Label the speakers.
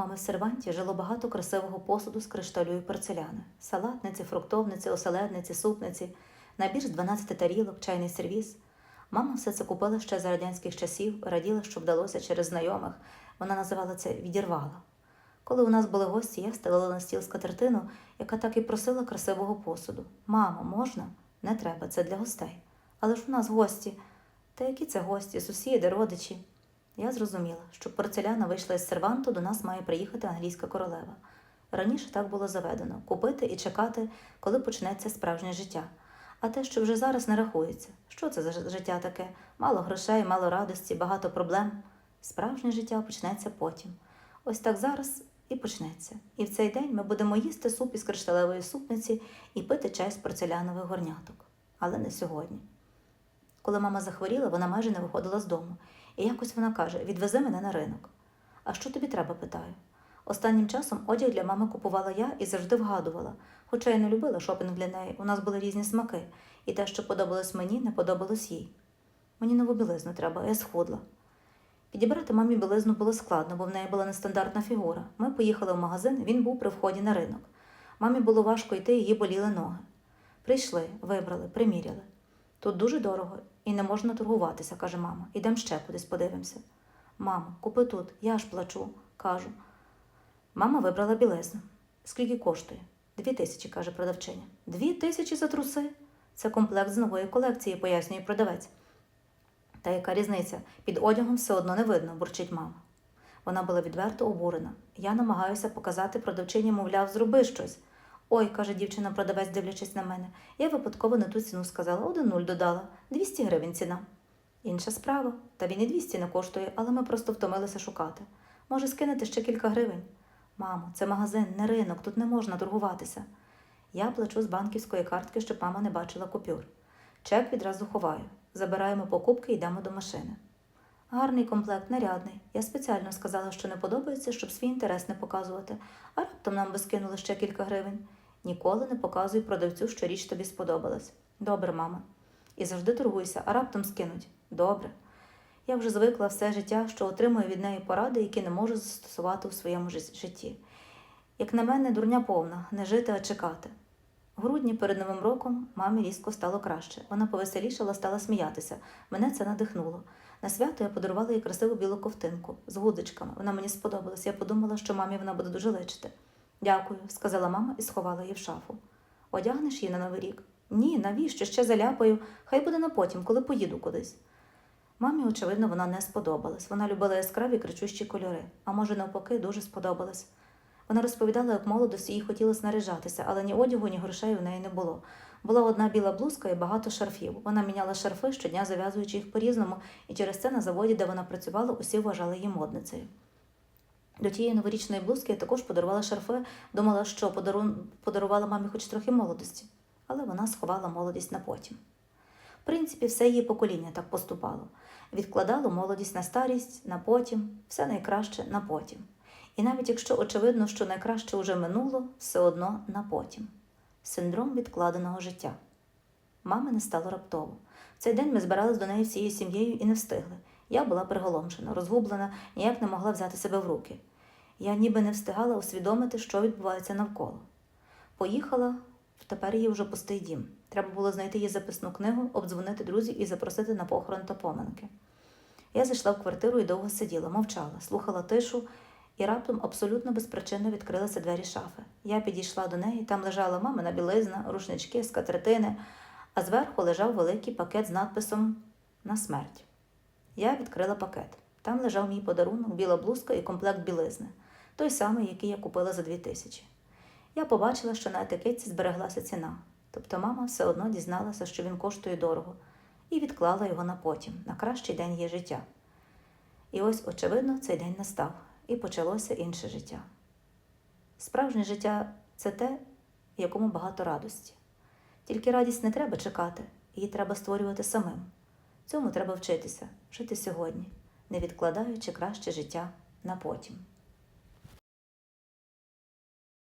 Speaker 1: мами в серванті жило багато красивого посуду з кришталю і порцеляни: салатниці, фруктовниці, оселедниці, супниці, набір з 12 тарілок, чайний сервіз. Мама все це купила ще за радянських часів, раділа, що вдалося через знайомих. Вона називала це відірвала. Коли у нас були гості, я стелила на стіл скатертину, яка так і просила красивого посуду. Мамо, можна? Не треба, це для гостей. Але ж у нас гості. Та які це гості, сусіди, родичі? Я зрозуміла, що порцеляна вийшла із серванту, до нас має приїхати англійська королева. Раніше так було заведено купити і чекати, коли почнеться справжнє життя. А те, що вже зараз не рахується. Що це за життя таке? Мало грошей, мало радості, багато проблем. Справжнє життя почнеться потім. Ось так зараз і почнеться. І в цей день ми будемо їсти суп із кришталевої супниці і пити чай з порцелянових горняток. Але не сьогодні. Коли мама захворіла, вона майже не виходила з дому. І якось вона каже: відвези мене на ринок. А що тобі треба? питаю. Останнім часом одяг для мами купувала я і завжди вгадувала. Хоча я не любила шопінг для неї, у нас були різні смаки, і те, що подобалось мені, не подобалось їй. Мені нову білизну треба, я схудла. Підібрати мамі білизну було складно, бо в неї була нестандартна фігура. Ми поїхали в магазин, він був при вході на ринок. Мамі було важко йти, її боліли ноги. Прийшли, вибрали, приміряли. Тут дуже дорого і не можна торгуватися, каже мама. Ідемо ще кудись подивимося. Мамо, купи тут, я ж плачу, кажу. Мама вибрала білизну. Скільки коштує? Дві тисячі, каже продавчиня. Дві тисячі за труси? Це комплект з нової колекції, пояснює продавець. Та яка різниця? Під одягом все одно не видно, бурчить мама. Вона була відверто обурена. Я намагаюся показати продавчині, мовляв, зроби щось. Ой, каже дівчина-продавець, дивлячись на мене. Я випадково не ту ціну сказала, один нуль додала. 200 гривень ціна. Інша справа. Та він і 200 не коштує, але ми просто втомилися шукати. Може, скинути ще кілька гривень? Мамо, це магазин, не ринок, тут не можна торгуватися. Я плачу з банківської картки, щоб мама не бачила купюр. Чек відразу ховаю. Забираємо покупки і йдемо до машини. Гарний комплект, нарядний. Я спеціально сказала, що не подобається, щоб свій інтерес не показувати, а раптом нам би скинули ще кілька гривень. Ніколи не показуй продавцю, що річ тобі сподобалась. Добре, мама. І завжди торгуйся, а раптом скинуть. Добре. Я вже звикла все життя, що отримую від неї поради, які не можу застосувати у своєму житті. Як на мене, дурня повна, не жити, а чекати. В грудні перед Новим роком мамі різко стало краще. Вона повеселішала, стала сміятися. Мене це надихнуло. На свято я подарувала їй красиву білу ковтинку з гудзичками. Вона мені сподобалась. Я подумала, що мамі вона буде дуже личити. Дякую, сказала мама і сховала її в шафу. Одягнеш її на новий рік? Ні, навіщо? Ще заляпаю. Хай буде на потім, коли поїду кудись. Мамі, очевидно, вона не сподобалась. Вона любила яскраві кричущі кольори, а може, навпаки, дуже сподобалась. Вона розповідала, як молодості їй хотілося наряжатися, але ні одягу, ні грошей у неї не було. Була одна біла блузка і багато шарфів. Вона міняла шарфи щодня, зав'язуючи їх по-різному, і через це на заводі, де вона працювала, усі вважали її модницею. До тієї новорічної блузки я також подарувала шарфи, думала, що подарун... подарувала мамі хоч трохи молодості, але вона сховала молодість на потім. В принципі, все її покоління так поступало. Відкладало молодість на старість, на потім, все найкраще на потім. І навіть якщо очевидно, що найкраще вже минуло, все одно на потім. Синдром відкладеного життя. Мами не стало раптово. В цей день ми збирались до неї всією сім'єю і не встигли. Я була приголомшена, розгублена, ніяк не могла взяти себе в руки. Я ніби не встигала усвідомити, що відбувається навколо. Поїхала тепер її вже пустий дім. Треба було знайти її записну книгу, обдзвонити друзів і запросити на похорон та поминки. Я зайшла в квартиру і довго сиділа, мовчала, слухала тишу, і раптом абсолютно безпричинно відкрилися двері шафи. Я підійшла до неї, там лежала мамина білизна, рушнички, скатертини, а зверху лежав великий пакет з надписом на смерть. Я відкрила пакет. Там лежав мій подарунок, біла блузка і комплект білизни, той самий, який я купила за дві тисячі. Я побачила, що на етикетці збереглася ціна, тобто мама все одно дізналася, що він коштує дорого, і відклала його на потім, на кращий день її життя. І ось, очевидно, цей день настав, і почалося інше життя. Справжнє життя це те, якому багато радості. Тільки радість не треба чекати, її треба створювати самим. Цьому треба вчитися, жити сьогодні, не відкладаючи краще життя на потім.